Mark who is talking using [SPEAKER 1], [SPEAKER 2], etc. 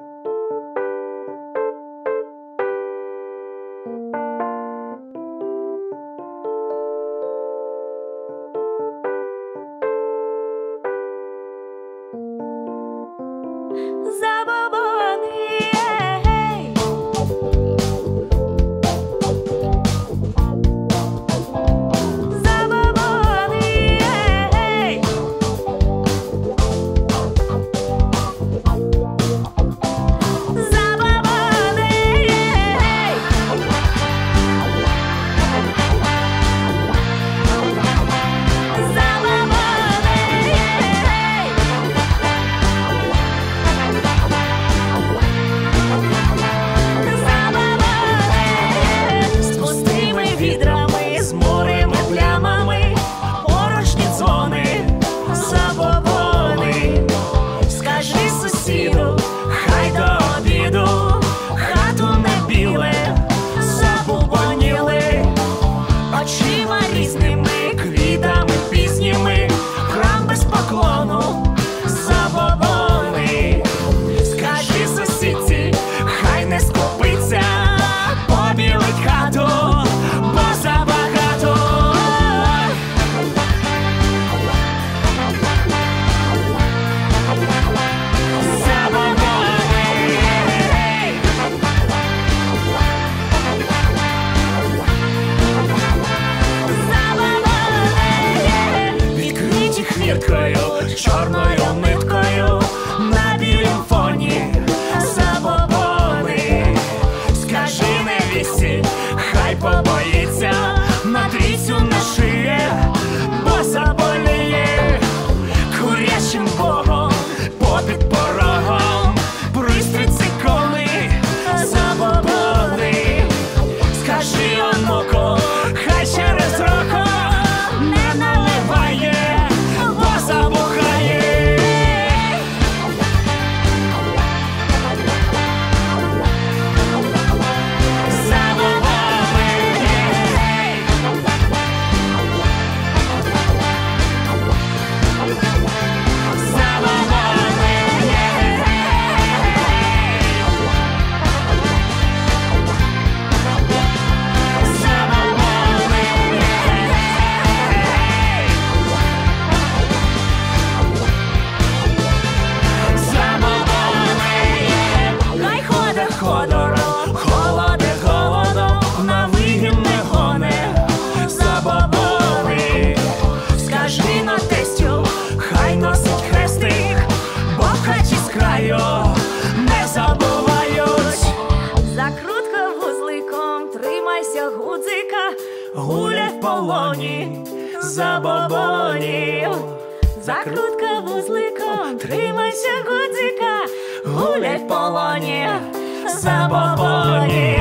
[SPEAKER 1] thank you чорною ниткою на білім фоні забобони, скажи невісті, хай побоїться на трісю на. холоде холодом на вигінне гоне забобони. Скажи на тестю, хай носить хрестик, бо хач із краю не забувають. Закрутка вузликом, тримайся, гудзика, гулять в полоні, забобонів. Закрутка вузликом, тримайся, гудзика, гуляй в полоні. Saboboni.